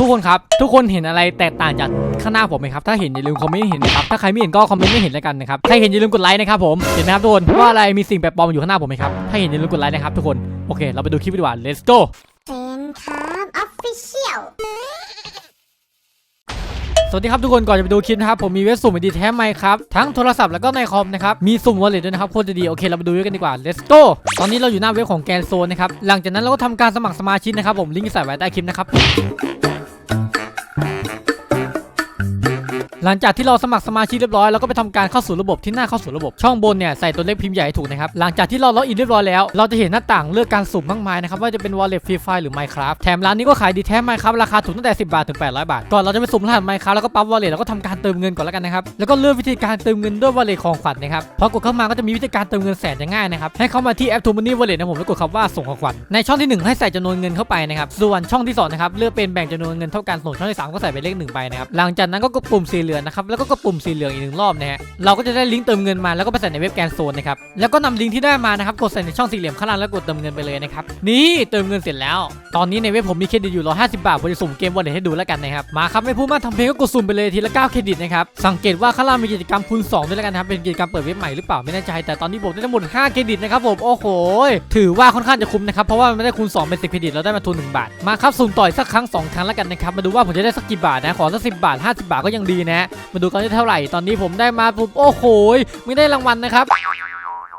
ทุกคนครับ ทุกคนเห็นอะไรแตกต่างจากข้างหน้าผมไหมครับ ถ้าเห็นอย่าลืมคอมเมนต์เห็นนะครับ ถ้าใครไม่เห็นก็คอมเมนต์ไม่เห็นแล้วกันนะครับ ถ้าเห็นอย่าลืมกดไลค์นะครับผม เห็นไหมครับทุกคนว่าอะไรมีสิ่งแปลกปลอมอยู่ข้างหน้าผมไหมครับ ถ้าเห็นอย่าลืมกดไลค์นะครับทุกคน โอเค เราไปดูคลิปดีกว่า let's go เป็นครับออฟฟิเชียลสวัสดีครับทุกคนก่อนจะไปดูคลิปนะครับผมมีเว็บสุ่มไอดีแท้ไหมครับทั้งโทรศัพท์แล้วก็ในคอมนะครับมีสุ่มวอลเล็ตด้วยนะครับโคตรจะดีโอเคเราไปดูกันดีกว่า let's go ตอนนี้เราอยู่หน้าเว็บของแกนโซนนะครับหลังจากนั้นเราก็ทำการสมัครสมาชิกนะครับผมลิงก์ใส่ไว้ใต้คลิปนะครับ หลังจากที่เราสมัครสมาชิกเรียบร้อยเราก็ไปทำการเข้าสู่ระบบที่หน้าเข้าสู่ระบบช่องบนเนี่ยใส่ตัวเลขพิมพ์ใหญ่ให้ถูกนะครับหลังจากที่เราล็อกอินเรียบร้อยแล้ว เราจะเห็นหน้าต่างเลือกการสุ่มมากมายนะครับว่าจะเป็น wallet free fire หรือ minecraft แถมร้านนี้ก็ขายดีแท้ minecraft ราคาถูกตั้งแต่ 10 บาทถึง 800 บาท ก่อนเราจะไปสุ่มรหัส minecraft แล้วก็ปั๊ม wallet เราก็ทำการเติมเงินก่อนแล้วกันนะครับแล้วก็เลือกวิธีการเติมเงินด้วย wallet ของขวัญนะครับพอกดเข้ามาก็จะมีวิธีการเติมเงินแสนง่ายนะครับให้เข้ามาที่แอป t o Money Wallet นะผมแล้วกดคำว่าส่งของขวัญในช่องที่หนึ่งให้ใส่จำนวนเงินเข้าไปนะครับส่วนช่องที่สองนะครับเลือกเป็นแบ่งจำนวนเงินเท่ากันส่วนช่องที่สามก็ใส่เป็นเลขหนึ่งไปนะครับหลังจากนั้นก็กดปุ่มสีเหลืองนะครับแล้วก็กดปุ่มสีเหลืองอีกหนึ่งรอบนะฮะเราก็จะได้ลิงก์เติมเงินมาแล้วก็ไปใส่ในเว็บแกนโซนนะครับแล้วก็นำลิงก์ที่ได้มานะครับกดใส่ในช่องสี่เหลี่ยมข้างล่างแล้วกดเติมเงินไปเลยนะครับนี่เติมเงินเสร็จแล้ว ตอนนี้ในเว็บผมมีเครดิตอยู่150 บาทผมจะสุ่มเกมวอลเล็ตให้ดูแล้วกันนะครับมาครับไม่พูดมากทำเพลงก็กดสุ่มไปเลยทีละ9เครดิตนะครับสังเกตว่าข้างล่างมีกิจกรรมคูณ2ด้วยแล้วกันนะครับเป็นกิจกรรมเปิดเว็บใหม่หรือเปล่าไม่แน่ใจแต่ตอนนี้ผมได้ทั้งหมด5เครดิตนะครับผมโอ้โหถือว่าค่อนข้างจะคุ้มนะครับเพราะว่ามันไม่ได้คูณ2เป็น10เครดิตเราได้มาทุน1บาทมาครับสุ่มต่อยสักครั้งสองครั้งแล้วกันนะครับมาดูว่าผมจะได้สักกี่บาทนะขอสัก10บาท 50 บาทก็ยังดีนะมาดูกันที่เท่าไหร่ตอนนี้ผมได้มาปุ๊บโอ้โหไม่ได้รางวัลนะครับ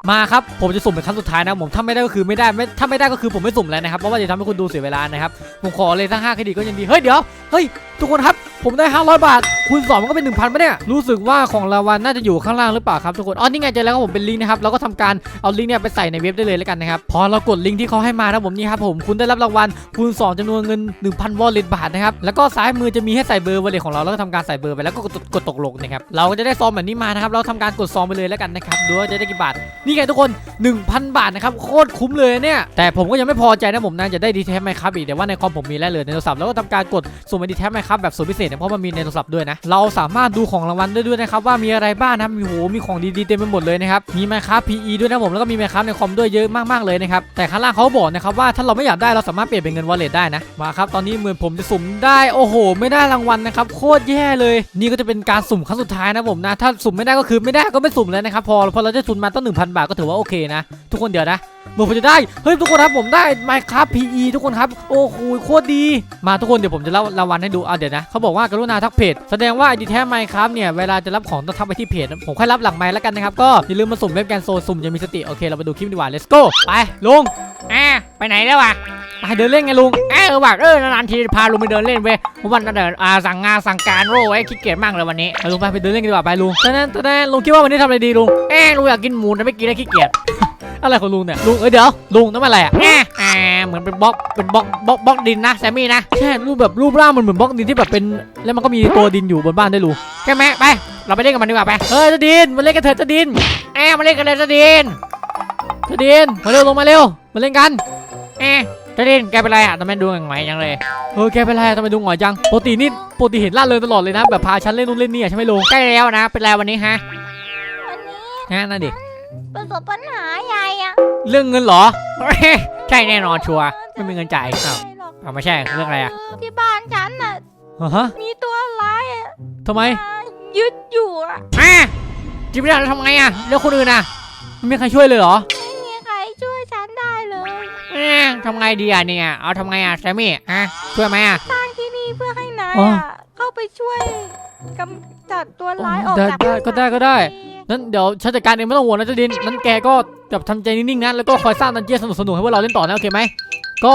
มาครับผมจะสุ่มเป็นครั้งสุดท้ายนะผมถ้าไม่ได้ก็คือไม่ได้ไม่ถ้าไม่ได้ก็คือผมไม่สุ่มแล้วนะครับเพราะว่าจะทำให้คุณดูเสียเวลานะครับผมขอเลยสักห้าคดิตก็ยังดีเฮ้ยเดี๋ยวเฮ้ยทุกคนครับผมได้ 500 บาท คูณสองมันก็เป็น 1,000ป่ะเนี่ย รู้สึกว่าของรางวัลน่าจะอยู่ข้างล่างหรือเปล่าครับทุกคน อ๋อ นี่ไงเจอแล้วครับผมเป็นลิงก์นะครับ เราก็ทำการเอาลิงก์เนี่ยไปใส่ในเว็บได้เลยแล้วกันนะครับ พอเรากดลิงก์ที่เขาให้มานะผมนี่ครับผม คุณได้รับรางวัลคูณ 2จำนวนเงิน 1,000 วอลเล็ตบาทนะครับ แล้วก็ซ้ายมือจะมีให้ใส่เบอร์วอลเล็ตของเรา แล้วก็ทำการใส่เบอร์ไปแล้วก็กดกดตกลงนะครับ เราก็จะได้ซองแบบนี้มานะครับ เราทำการกดซองไปเลยแล้วกันนะครับ ดูว่าจะได้กี่บาทนี่ไงทุกคน 1,000 บาทนะครับโคตรคุ้มเลยเนี่ยแต่ผมก็ยังไม่พอใจนะผมนะจะได้ดีแท็บไหมครับอีกแต่ว่าในคอมผมมีแล้วเลยในโทรศัพท์แล้วก็ทำการกดสุ่มดีแท็บไหมครับแบบสูตรพิเศษเนี่ยเพราะมันมีในโทรศัพท์ด้วยนะเราสามารถดูของรางวัลได้ด้วยนะครับว่ามีอะไรบ้างนะมีโหมีของดีๆเต็มไปหมดเลยนะครับมีไมครับ PE ด้วยนะผมแล้วก็มีไมครับในคอมด้วยเยอะมากๆเลยนะครับแต่ข้างล่างเขาบอกนะครับว่าถ้าเราไม่อยากได้เราสามารถเปลี่ยนเป็นเงินวอลเล็ตได้นะมาครับตอนนี้เหมือนผมจะสุ่มได้โอ้โห ไม่ได้รางวัลนะครับโคตรแย่เลย นี่ก็จะเป็นการสุ่มครั้งสุดท้ายนะผมนะถ้าสุ่มไม่ได้ก็คือไม่ได้ก็ไม่สุ่มเลยนะครับพอพอเราได้ทุนมาตั้ง1,000บาทก็ถือว่าโอเคนะ ทุกคนเดี๋ยวนะเมื่อผมจะได้ เฮ้ยทุกคนครับผมได้ Minecraft PE ทุกคนครับ โอ้โหโคตรดี มาทุกคนเดี๋ยวผมจะเล่ารางวัลให้ดูอะเดี๋ยวนะเขาบอกว่ากรุณาทักเพจ แสดงว่าไอดีแท้ Minecraft เนี่ยเวลาจะรับของต้องทักไปที่เพจ ผมค่อยรับหลังไมค์แล้วกันนะครับ ก็อย่าลืมมาสุ่มเว็บแกนโซสุ่มยังมีสติ โอเคเราไปดูคลิปดีกว่า let's go ไปลงแอ ไปไหนแล้ววะไปเดินเล่นไงลุงเออว่ะเออนานๆทีพาลุงไปเดินเล่นเว้ยเพราะวันนั้นเดินอ่าสั่งงานสั่งการโร่ไว้ขี้เกียจมากเลยวันนี้ไปลุงไปไปเดินเล่นกันดีกว่าไปลุงตอนนั้นตอนนั้นลุงคิดว่าวันนี้ทำอะไรดีลุงเอ้ลุงอยากกินหมูแต่ไม่กินแล้วขี้เกียจอะไรของลุงเนี่ยลุงเอ้ยเดี๋ยวลุงนั่นมันอะไรอะแอ่อ่าเหมือนเป็นบล็อกเป็นบล็อกบล็อกบล็อกดินนะแซมมี่นะใช่รูปแบบรูปร่างมันเหมือนบล็อกดินที่แบบเป็นแล้วมันก็มีตัวดินอยู่บนบ้านด้วยลุงใช่ไหมไป เราไปเล่นกับมันดีกว่าไปเฮ้ยเจะดินมาเล่นกันเถอะเจะดินแอ่มาเล่นกันเลยจะดินเจะดินมาเร็วลงมาเร็วมาเล่นกัน แอ่จะดินแกเป็นไรอะทำไมดูหงอยจังเลย เออแกเป็นไรอะทำไมดูหงอยจังปกตินี่ปกติเห็นล่าเริงตลอดเลยนะ แบบพาฉันเล่นนู่นเล่นนี่อะใช่ไหมลุงใกล้แล้วนะ เป็นไรวันนี้ฮะวันนี้ฮะนั่นดิ ประสบปัญหาใหญ่อะเรื่องเงินเหรอ ใช่แน่นอนชัวร์ไม่มีเงินจ่ายอ้าวไม่หรอกเอาไม่ใช่เรื่องอะไรอะคือที่บ้านฉันน่ะอ่าฮะมีตัวร้ายอะทำไมมายึดอยู่อะอ่าจิบไม่ได้แล้วทำไงอะแล้วคนอื่นอะไม่มีใครช่วยเลยเหรอ ทำไงดีอะเนี่ย เอาทำไงอะแซมมี่ฮะช่วยไหมอะ สร้างที่นี่เพื่อให้นายอ๋อ อะเข้าไปช่วยกำจัดตัวร้ายออกได้จากได้ก็ได้ก็ได้ทีนั้นเดี๋ยวฉันจัดการเองไม่ต้องห่วงนะเจดินนั้นแกก็แบบทำใจนิ่งๆนะแล้วก็คอยสร้างดันเจี้ยนสนุกๆให้พวกเราเล่นต่อนะโอเคไหมก็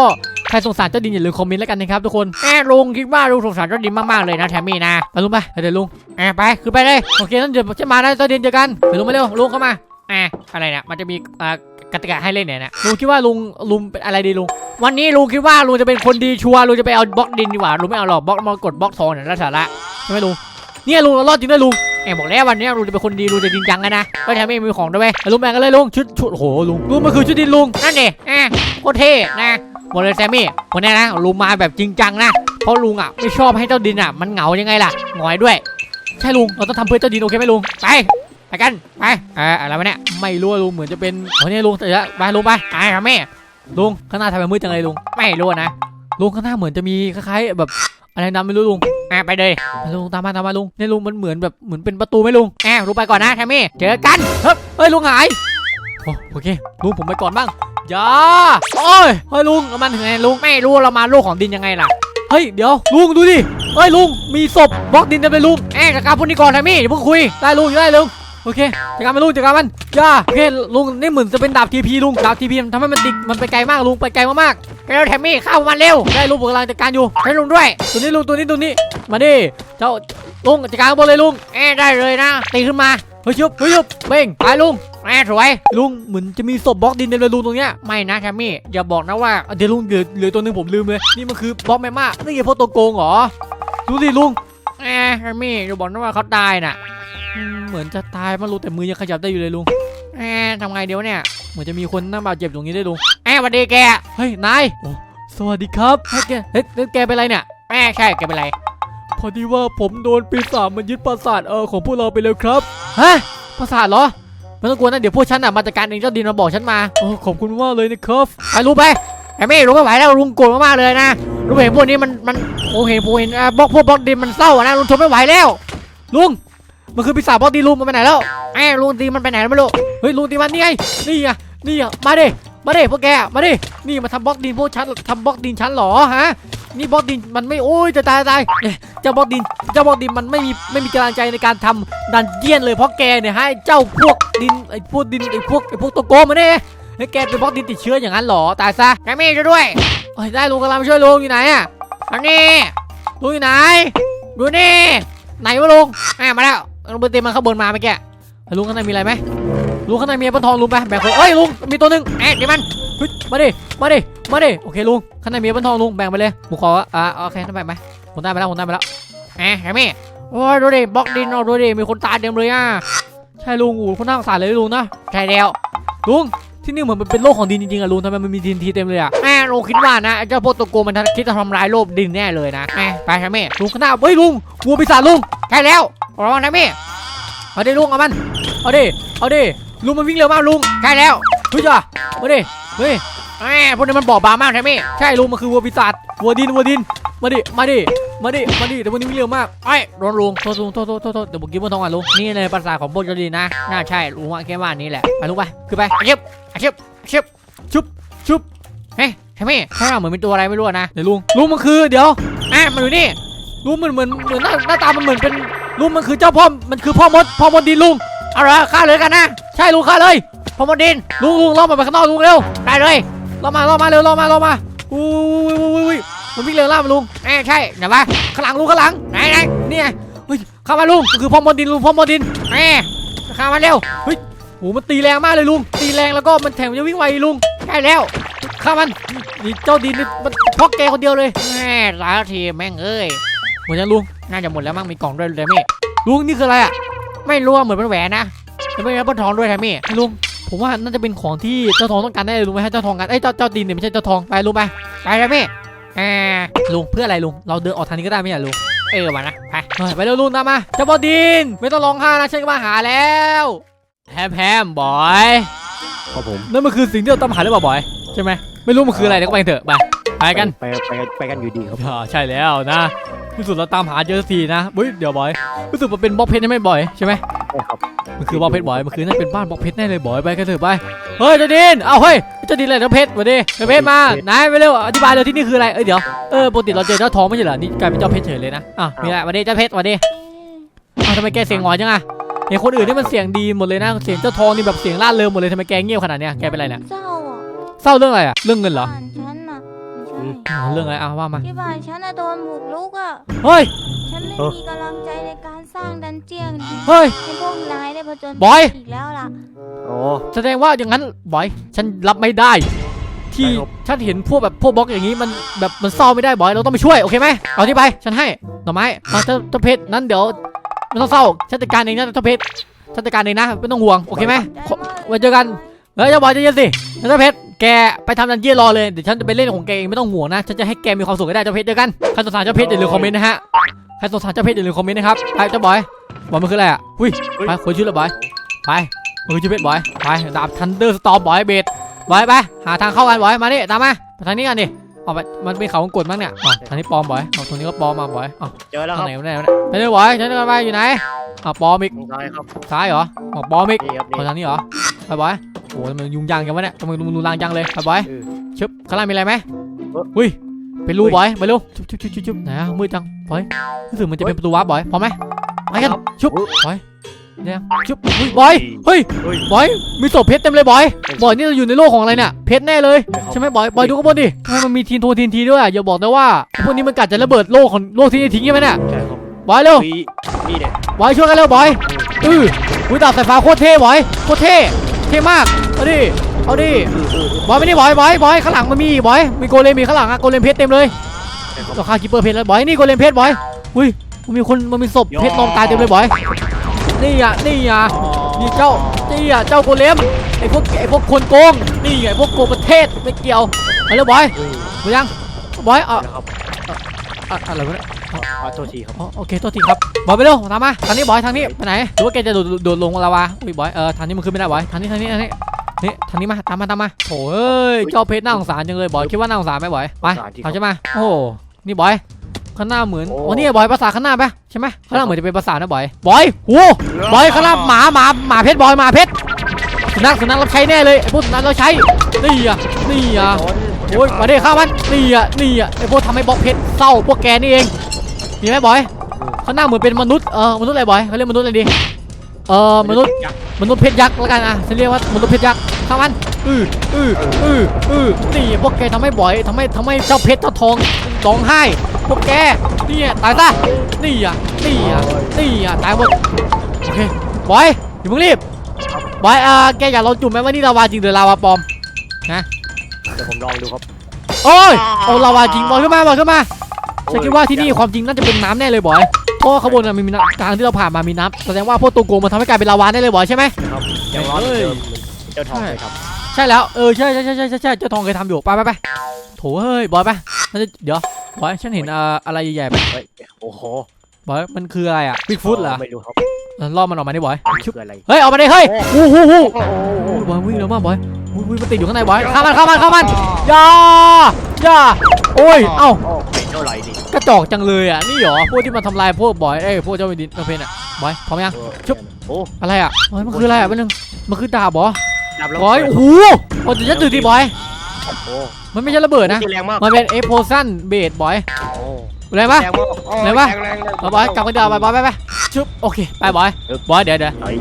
ใครสงสารเจ้าดินอย่าลืมคอมเมนต์แล้วกันนะครับทุกคนแม่ลุงคิดว่าลุงสงสารเจ้าดินมากๆเลยนะแทมมี่นะไปลุงไปไปเดี๋ยวลุงแอบไปคือไปเลยโอเคนั้นเดี๋ยวจะมานะเจ้าดินเจอกันเดี๋ยวลุงมาเร็วลุงเข้ามาแอบอะไรเนี่ยมันจะมีอ่า กติกาให้เล่นเนี่ยนะลุงคิดว่าลุงลุงเป็นอะไรดีลุงวันนี้ลุงคิดว่าลุงจะเป็นคนดีชัวร์ลุงจะไปเอาบล็อกดินดีกว่าลุงไม่เอาหรอกบล็อกมากดบล็อกทองเนี่ยไร้สาระใช่ไหมลุงเนี่ยลุงเรารอดจริงด้วยลุงแอบบอกแล้ววันนี้ลุงจะเป็นคนดีลุงจะจริงจังกันนะก็แทมมี่มีของด้วยลุงแบ่งกันเลยลุงชุดชุดโหลุงลุงมันคือชุดดินลุงนั่นดิแอบโคตรเท่นะบอกเลยแซมมี่วันนี้นะลุงมาแบบจริงจังนะเพราะลุงอะไม่ชอบให้เจ้าดินอะมันเหงายังไงล่ะหงอยด้วย ใช่ลุงเราต้องทำเพื่อเจ้าดินโอเคไหมลุงไป กันไปเอออะไรวะเนี่ยไม่รู้ลุงเหมือนจะเป็นโอ้เนี่ยลุงเดี๋ยวไปลุงไปไปครับแม่ลุงข้างหน้าทำไมมืดจังเลยลุงไม่รู้นะลุงข้างหน้าเหมือนจะมีคล้ายๆแบบอะไรนำไม่รู้ลุงอะไปเลยลุงตามมาตามมาลุงเนี่ยลุงมันเหมือนแบบเหมือนเป็นประตูไหมลุงอะรู้ไปก่อนนะแทมมี่เจอกันเฮ้ยลุงหายโอโอเคลุงผมไปก่อนบ้างอย่าโอ้ยเฮ้ยลุงมันถึงไงลุงไม่รู้เรามาโลกของดินยังไงล่ะเฮ้ยเดี๋ยวลุงดูดิเฮ้ยลุงมีศพบล็อกดินเต็มเลยลุงเอ๊ะจัดการพวกนี้ก่อนแทมมี่อย่าเพิ่งคุยได้ลุงได้ลุง โอเคจัดการมันลุงจัดการมันอย่าโอเคลุงนี่เหมือนจะเป็นดาบทีพีลุงดาบทีพีมันทำให้มันติดมันไปไกลมากลุงไปไกลมากๆเร็วแทมมี่เข้ามาเร็วได้ลุงผมกำลังจัดการอยู่ให้ลุงด้วย ตัวนี้ลุงตัวนี้ตัวนี้มาดิเจ้าลุงจัดการข้างบนเลยลุงเอ๊ะได้เลยนะตีขึ้นมาเฮ้ยชุบเฮ้ยชุบเบ่งไปลุงแม่สวยลุงเหมือนจะมีศพบล็อกดินเต็มเลยลุงตรงเนี้ยไม่นะแทมมี่อย่าบอกนะว่าเดี๋ยวลุงเหลือเหลือตัวหนึงผมลืมเลยนี่มันคือบล็อกแมมม่านี่ไงพวกตัวโกงเหรอดูสิลุง เอ๊ะแทมมี่อย่าบอกนะว่าเขาตายน่ะอืมเหมือนจะตายมาลุงแต่มือยังขยับได้อยู่เลยลุงเอ๊ะทำไงเดี๋ยวเนี่ย เหมือนจะมีคนนั่งบาดเจ็บอยู่ตรงนี้ด้วยลุงเอ๊ะสวัสดีแก เฮ้ยนายโอ้สวัสดีครับเฮ้ยแกเฮ้ยแล้วแกเป็นไรเนี่ยแม่ใช่แกเป็นไร พอดีว่าผมโดนปีศาจมันยึดประสาทเออของพวกเราไปเลยครับ ฮะประสาทเหรอไม่ต้องกลัวนะเดี๋ยวพวกฉันอะมาจัดการเองเจ้าดินมาบอกฉันมาโอ้ขอบคุณมากเลยนะครับ ไปลุงไปแทมมี่ลุงไม่ไหวแล้วลุงโกรธมากๆเลยนะ ลุงเห็นพวกนี้มันมันโอ้เห็นพวกเห็นบล็อกพวกบล็อกดินมันเศร้านะลุงทนไม่ไหวแล้วลุงมันคือปีศาจบล็อกดีลุงมันไปไหนแล้วเอ๊ะลุงตีมันไปไหนแล้วไม่รู้เฮ้ยลุงตีมันนี่ไงนี่ไงนี่อะมาดิมาดิพวกแกมาดินี่มาทำบล็อกดินพวกฉันทำบล็อกดินฉันหรอฮะนี่บล็อกดินมันไม่โอ้ยจะตายจะตายเจ้าบล็อกดินเจ้าบล็อกดินมันไม่มีไม่มีกำลังใจในการทำดันเจียนเลยเพราะแกเนี่ยให้เจ้าพวกดินไอ้พวกดินไอ้พวกไอ้พวกตัวโกงมาเนี่ยให้แกเป็นบล็อกดินติดเชื้ออย่างนั้นหรอตายซะแทมมี่ช่วยด้วย เฮ้ยได้ลุงกำลังมาช่วยลุงอยู่ไหนอะอันนี้ลุงอยู่ไหนดูนี่ไหนวะลุงแม่มาแล้วลุงไปตีมันข้างบนมาเมื่อกี้ลุงข้างในมีอะไรไหมลุงข้างในมีแอปเปิลทองลุงไปแบ่งคนเอ้ยลุงมีตัวหนึ่งเอ๊ะตีมันมาดิมาดิมาดิโอเคลุงข้างในมีแอปเปิลทองลุงแบ่งไปเลยผมขออ่าโอเคนั่นแบ่งไปผมได้ไปแล้วผมได้ไปแล้วเอ๊ะแทมมี่โอ้ยดูดิบล็อกดินเอาดูดิมีคนตายเต็มเลยอะใช่ลุงอู๋คนน่าสงสารเลยลุงนะใช่แล้วลุงที่นี่เหมือนมันเป็นโลกของดินจริงๆอะลุงทำไมมันมีดินทีเต็มเลยอะ่ลุงคิดว่านะเจ้าพวกตัวโกมันคิดจะทำลายโลกดินแน่เลยนะแม่ไปแทมมี่ลุงข้างหน้าเฮ้ยลุงวัวปีศาจลุงใช่แล้วระวังแทมมี่เอาดิลุงเอามันเอาดิเอาดิลุงมันวิ่งเร็วมากลุงใช่แล้วเฮ้ยจ้ะมาดิเฮ้ยแม่พวกนี้มันบอบบางมากแทมมี่ใช่ลุงมันคือวัวปีศาจวัวดินวัวดินมาดิมาดิมาดิมาดิแต่วันนี้วิ่งเร็วมากไอ้ยโดนลุงโทษลุงโทษโทษโทษโทษเดี๋ยวผมกินบนทองก่อนลุงนี่เลยภาษาของพวกเจ้าดินนะน่าใช่ลุงว่าแค่ว่านี้แหละไปลุงไปคือไปอาชิบอาชิบอาชิบชุบชุบเฮ้ ยแทมมี่ข้างหลังเหมือนเป็นตัวอะไรไม่รู้อะนะเดี๋ยวลุงลุงมันคือเดี๋ยวอะมาดูนี่ลุงมันเหมือนเหมือนหน้าหน้าตามันเหมือนเป็นลุงมันคือเจ้าพ่อมันคือพ่อมดพ่อมดดินลุงเอาเหรอฆ่าเลยกันนะใช่ลุงฆ่าเลยพอมดดินลุงลุงล่อมันไปข้างนอกลุงเร็วได้เลยล่อมาล่อมาเร็วล่อมาล่อมาอุ้ยอุ้ยอุ้ยอุ้ยมันวิ่งเร็วล่ามาลุงแม่ใช่เดี๋ยวมาข้างหลังลุงข้างหลังไหนไหนนี่ไงเฮ้ยเข้ามาลุงมันคือพ่อมดดินลุงพ่อมดดินแม่เข้ามาเร็วโอ้โหมันตีแรงมากเลยลุงตีแรงแล้วก็มันแถมจะวิ่งไวลุงใช่แล้ว ฆ่ามันนี่เจ้าดินนี่มันเพราะแกคนเดียวเลยแม่สารทีแม่งเอ้ยหมดยังลุงน่าจะหมดแล้วมั้งมีกล่องด้วยเลยมี่ลุงนี่คืออะไรอะไม่รู้ว่าเหมือนเป็นแหวนนะแล้วไม่มีปนทองด้วยแทมี่ลุงผมว่าน่าจะเป็นของที่เจ้าทองต้องการแน่เลยลุงไหมฮะเจ้าทองกันเอ้ยเจ้าเจ้าดินเนี่ยไม่ใช่เจ้าทองไปลุงไปไปแทมี่อ่าลุงเพื่ออะไรลุงเราเดินออกทางนี้ก็ได้ไม่ใช่เหรอลุงเออมานะไปเฮ้ยไปเร็วลุงตามมาเจ้าบอดิน ไม่ต้องร้องไห้นะฉันก็มาหาแล้วแฮมแฮมบอยครับผมนั่นมันคือสิ่งที่เราตามหาหรือเปล่าบอย ใช่ไหม ไม่รู้มันคืออะไรเดี๋ยวก็ไปเถอะไปไปกันไปไปไปกันอยู่ดีครับอ่าใช่แล้วนะที่สุดเราตามหาเจอสักทีนะเฮ้ยเดี๋ยวบอยรู้สึกว่าเป็นบล็อกเพชรใช่ไหมบอยใช่ไหมใช่ครับมันคือบล็อกเพชรบอยมันคือน่าเป็นบ้านบล็อกเพชรแน่เลยบอยไปกันเถอะไปเฮ้ยเจ้าดินเอาเฮ้ยเจ้าดินอะไรเจ้าเพชรมาดิเจ้าเพชรมาไหนไปเร็วอธิบายเลยที่นี่คืออะไรเอ้ยเดี๋ยวเออปกติเราเจอเจ้าทองไม่ใช่เหรอนี่กลายเป็นเจ้าเพชรเฉยเลยนะอะมีอะไรมาดิเจ้าเพชรมาดิอ้าวทำไมแกเสียงหวานจังอะเห็นคนอื่นนี่มันเสียงดีหมดเลยนะเสียงเจ้าทองนี่แบบเสียงล่าเริงหมดเลยทำไมแกเงียบขนาดเนี้ยแกเป็นไรเนี่ยเศร้าอะ เศร้าเรื่องอะไรอะเรื่องเงินเหรอบ้านฉันน่ะไม่ใช่อ๋อเรื่องอะไรอะว่ามา ที่บ้านฉันน่ะโดนบุกรุกอะ เฮ้ย ฉันไม่มีกำลังใจในการสร้างดันเจียนเฮ้ย ให้พวกนายได้ผจญบอย อีกแล้วล่ะ โอ้ แสดงว่าอย่างนั้นบอยฉันรับไม่ได้ ที่ได้ครับ ฉันเห็นพวกแบบพวกบล็อกอย่างนี้มันแบบมันเศร้าไม่ได้บอยเราต้องไปช่วยโอเคไหมเอาที่ไปฉันให้หน่อไม้มาเจ้าเจ้าเพชรนั้นเดี๋ยวไม่ต้องเศร้าฉันจัดการเองนะเจ้าเพชรฉันจัดการเองนะไม่ต้องห่วงโอเคไหมขอไว้เจอกัน เฮ้ยเจ้าบอยใจเย็นสิเจ้าเพชรแกไปทำดันเจี้ยนรอเลยเดี๋ยวฉันจะไปเล่นของแกเองไม่ต้องห่วงนะฉันจะให้แกมีความสุขให้ได้เจ้าเพชรเจอกันใครสงสารเจ้าเพชรอย่าลืมคอมเมนต์นะฮะใครสงสารเจ้าเพชรอย่าลืมคอมเมนต์นะครับไปเจ้าบอยบอยมันคืออะไรอะอุ้ยไปคนชื่อละบอยไปเออเจ้าเพชรบอยไปดาบทันเดอร์สตอร์บอยเบดบอยไปหาทางเข้ากันบอยมานี่ตามมาไปทางนี้กันดิเอาไปมันเป็นเขาวงกดมั้งเนี่ยอ๋อทางนี้ปลอมบอยเอาตรงนี้ก็ปลอมมาบอยอ๋อเจอแล้วคทางรับไหนวะไหนวะไปเลยบอยฉันจะไปอยู่ไหนอะปลอมอีกทางซ้ายครับซ้ายเหรออ๋อปลอมอีกนี่ครับเอานี่ทางนี้เหรอไปบอย โอ้ยมันยุ่งยากจังวะเนี่ยทำไมมันรุนแรงจังเลยไปบอยเออ ชึบข้างล่างมีอะไรไหมเอออุ้ยเป็นรูบอยไปเร็วชุบชุบชุบชุบชุบไหนอะมืดจังบอยรู้สึกมันจะเป็นประตูวาร์ปบอยพร้อมไหมไปกันชุบอุ๊ยบอยเนี่ยชุบอุ้ยบอยเฮ้ยเฮ้ย บอยมีศพเพชรเต็มเลยบอยบอยนี่เราอยู่ในโลกของอะไรเนี่ยเพชรแน่เลยใช่ไหมบอยบอยดูข้างบนดิทำไมมันมีทีนโททีนทีด้วยอะอย่าบอกนะว่าพวกนี้มันกัดจะระเบิดโลกของโลกที่นี่ทิ้งใช่ไหมเนี่ยใช่ครับบอยเร็ว นี่นี่เนี่ยบอยช่วยกันเร็วบอยอืออุ้ยดาบสายฟ้าโคตรเท่บอยโคตรเท่เท่มาก เอาดิ เอาดิ บอยไม่นี่บอยบอยบอยข้างหลังมันมีอีกบอย มีโกเลมมีข้างหลังอะโกเลมเพชรเต็มเลยเราฆ่าคิปเปอร์เพชรแล้วบอย นี่โกเลมเพชรบอย อุ้ย มันมีคน มันมีศพเพชรนอนตายเต็มเลยบอย นี่อะ นี่อะ นี่เจ้า นี่อะ เจ้าโกเลมไอพวกไอพวกคนโกง นี่ไงพวกโกงประเทศไม่เกี่ยว เอาเร็วบอยยไปยัง บอย เออะอะไรวะเนี่ย ขอโทษทีครับอ๋อโอเคโทษทีครับบอยไปเร็วตามมาทางนี้บอยทางนี้ไปไหนหรือว่าแกจะโดดโดดลงลาวาอุ้ยบอยเออทางนี้มันขึ้นไม่ได้บอยทางนี้ทางนี้ทางนี้นี่ทางนี้มาตามมาตามมาโถ่เอ้ยเจ้าเพชรน่าสงสารจังเลยบอยคิดว่าน่าสงสารไหมบอยไปเอาใช่ไหมโอ้นี่บอยข้างหน้าเหมือนโอ้นี่บอยภาษาทข้างหน้าปะใช่ไหมข้างหน้าเหมือนจะเป็นภาษาทนะบอยบอยโอ้บอยข้างหน้าหมาหมาหมาเพชรบอยหมาเพชรสุนัขสุนัขรับใช้แน่เลยไอ้พวกสุนัขรับใช้นี่อะนี่อะโอ้ยมาดิข้ามันนี่อะนี่อะไอพวกทำให้บล็อกเพชรเศร้าพวกแกนี่เอง มีไหมบอยเขาหน้าเหมือนเป็นมนุษย์เออมนุษย์อะไรบอยเขาเรียกมนุษย์อะไรดีเออมนุษย์มนุษย์เพชรยักษ์แล้วกันอะฉันเรียกว่ามนุษย์เพชรยักษ์ข้ามันอืออืออืออือนี่พวกแกทำให้บ่อยทำให้ทำให้เจ้าเพชรเจ้าทองร้องไห้พวกแกนี่อะตายซะนี่อะนี่อะนี่อะตายหมดโอเคบอยอย่าเพิ่งรีบบอยเออแกอยากลองจุ่มไหมว่านี่ลาวาจริงหรือลาวาปลอมเดี๋ยวผมลองดูครับโอ้ยเอาลาวาจริงบอยขึ้นมาบอยขึ้นมา ฉันคิดว่าที่นี่ความจริงน่าจะเป็นน้ำแน่เลยบอยเพราะว่าข้างบนน่ะมันมีน้ำทางที่เราผ่านมามีน้ำแสดงว่าพวกตัวโกงมันทำให้กลายเป็นลาวาได้เลยบอยใช่ไหม ครับยังร้อนเหมือนเดิมเจ้าทองเลยครับใช่แล้วเออใช่ใช่ใช่ใช่ใช่ใช่เจ้าทองเคยทำอยู่ไปไปไปโถเฮ้ยบอยไปน่าจะเดี๋ยวบอยฉันเห็นเอ่ออะไรใหญ่ๆไปเฮ้ยโอ้โหบอยมันคืออะไรอะบิ๊กฟุตเหรอไม่รู้ครับเออล่อมันออกมาได้บอยมันชุบคืออะไร เฮ้ยออกมาได้เฮ้ยโอ้วู้ฮู้ฮู้โอ้โหโอ้ยบอยวิ่งเร็วมากบอยอุ้ยอุ้ยมันติดอยู่ข้างในบอยข้ามมันข้ามมันข้ามมันอย่าอย่าโอ้ยเอ้าโอ้ไม่เท่าไหร่ดิกระจอกจังเลยอะนี่เหรอพวกที่มาทำลายพวกบอยเอ้ยพวกเจ้าวินดินเจ้าเพนอะบอยพร้อมยังเออชุบโอ้อะไรอะบอยมันคืออะไรอะเป็นหนึ่งมันคือดาบเหรอดับแล้วบอยโอ้โหโอ้ยจะตื่นดิบอยโอ้มันไม่ใช่ระเบิดนะแรงมากมันเป็นเอโพซันเบดบอยโอ้อะไรปะแรงมากโอ้ไหนวะแรงแรงแรงเอาบอยกลับกันเดี๋ยวไปบอยไปไปชุบโอเคไปบอยเออบอยเดี๋ยวเดี๋ยวเฮ้ย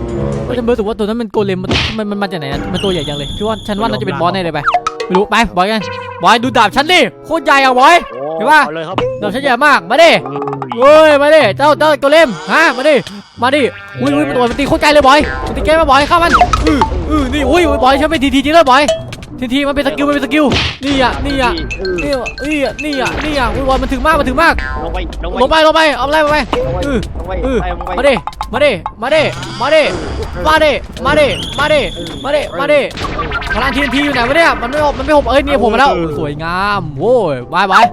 ก็จะรู้สึกว่าตัวนั้นมันโกเลมมันมันมันมาจากไหนอะมันตัวใหญ่จังเลยพี่ว่าฉันว่าน่าจะเป็นบอสแน่เลยไป ไม่รู้ไปบอยกันบอยดูดาบฉันดิโคตรใหญ่อะบอยโอ้เห็นปะอาเลยครับดาบฉันใหญ่มากมาดิเฮ้ยเฮ้ยมาดิเจ้าเจ้าโกเลมฮะมาดิมาดิอุ้ยอุ้ยมันตัวมันตีโคตรไกลเลยบอยมันตีแกมาบอยเข้ามันอืออือนี่อุ้ยอุ้ยบอยฉันไม่ทีทีจริงเลยบอย ทีทีมันเป็นสกิลมันเป็นสกิลนี่อะนี่อะเออนี่อะนี่อะนี่อะนี่อะอุ้ยบอยมันถึงมากมันถึงมากลงไปลงไปลงไปลงไปเอาอะไรไปลงไปเออลงไปเออไปลงไปมาดิมาดิมาดิมาดิมาดิมาดิมาดิมาดิมาดิพลังทีนทีอยู่ไหนวะเนี่ยมันไม่หบมันไม่หบเอ้ยนี่ผมมาแล้วสวยงามโว้ยบายบาย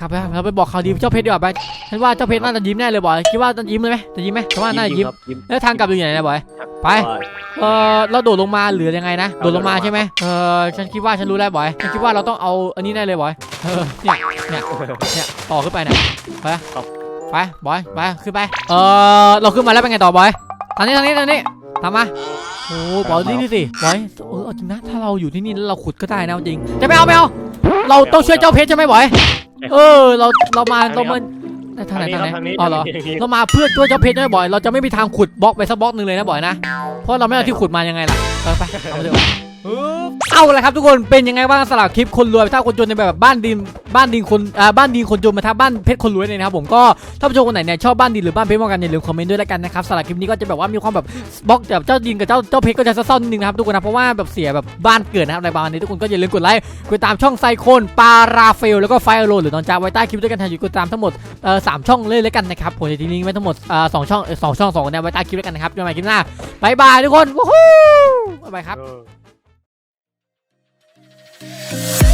กลับไปเราไปบอกข่าวดีเจ้าเพชรดีกว่าไปฉันว่าเจ้าเพชรน่าจะยิ้มแน่เลยบอยคิดว่าจะยิ้มเลยไหมจะยิ้มไหมฉันว่าน่าจะยิ้มครับยิ้มแล้วทางกลับอยู่ไหนนะบอยไปเออเราโดดลงมาหรือยังไงนะโดดลงมาใช่ไหมเออฉันคิดว่าฉันรู้แล้วบอยฉันคิดว่าเราต้องเอาอันนี้แน่เลยบอยเออเนี่ยเนี่ยเนี่ยต่อขึ้นไปเนี่ยไปไปบอยไปขึ้นไปเออเราขึ้นมาแล้วเป็นไงต่อบอยทางนี้ทางนี้ทางนี้ตามมาโอ้บอยนี่นี่สิบอยเออเอาจริงนะถ้าเราอยู่ที่นี่แล้วเราขุดก็ได้นะเอาจริงจะไม่เอาไม่เอาเราต้องช่วยเจ้าเพชรใช่ไหมบอย เออ เราเรามาเรามาทางไหนทางไหนทางนี้อ๋อเหรอทางนี้เรามาเพื่อช่วยเจ้าเพชรด้วยบ่อย เราจะไม่มีทางขุดบล็อกไปสักบล็อกหนึ่งเลยนะบ่อยนะเพราะเราไม่เอาที่ขุดมายังไงล่ะไปไปเอาไปเถอะ เอาละครับทุกคนเป็นยังไงบ้างสำหรับคลิปคนรวยถ้าคนจนในแบบบ้านดินบ้านดินคนอ่าบ้านดินคนจนมาทับบ้านเพชรคนรวยเนี่ยนะครับผมก็ถ้าผู้ชมคนไหนเนี่ยชอบบ้านดินหรือบ้านเพชรเหมือนกันอย่าลืมคอมเมนต์ด้วยแล้วกันนะครับสำหรับคลิปนี้ก็จะแบบว่ามีความแบบบล็อกแบบเจ้าดินกับเจ้าเจ้าเพชรก็จะเศร้านิดนึงนะครับทุกคนนะเพราะว่าแบบเสียแบบบ้านเกิดนะครับในบ้านนี้ทุกคนก็อย่าลืมกดไลค์กดตามช่องไซโคนปาราเฟลแล้วก็ไฟอโรหรือนอนจาไว้ใต้คลิปด้วยกันทางยูกดตามทั้งหมดเอ่อสามช่องเลยแล้วกันนะครับผมจะทิ้งลิงก์ไว้ทั้งหมดเอ่อสองช่องเอ่อสองช่องสองแนวไว้ใต้คลิปด้วยกันนะครับเจอกันใหม่คลิปหน้าบายบายทุกคนวู้ฮู้บ๊ายบายครับ Thank you.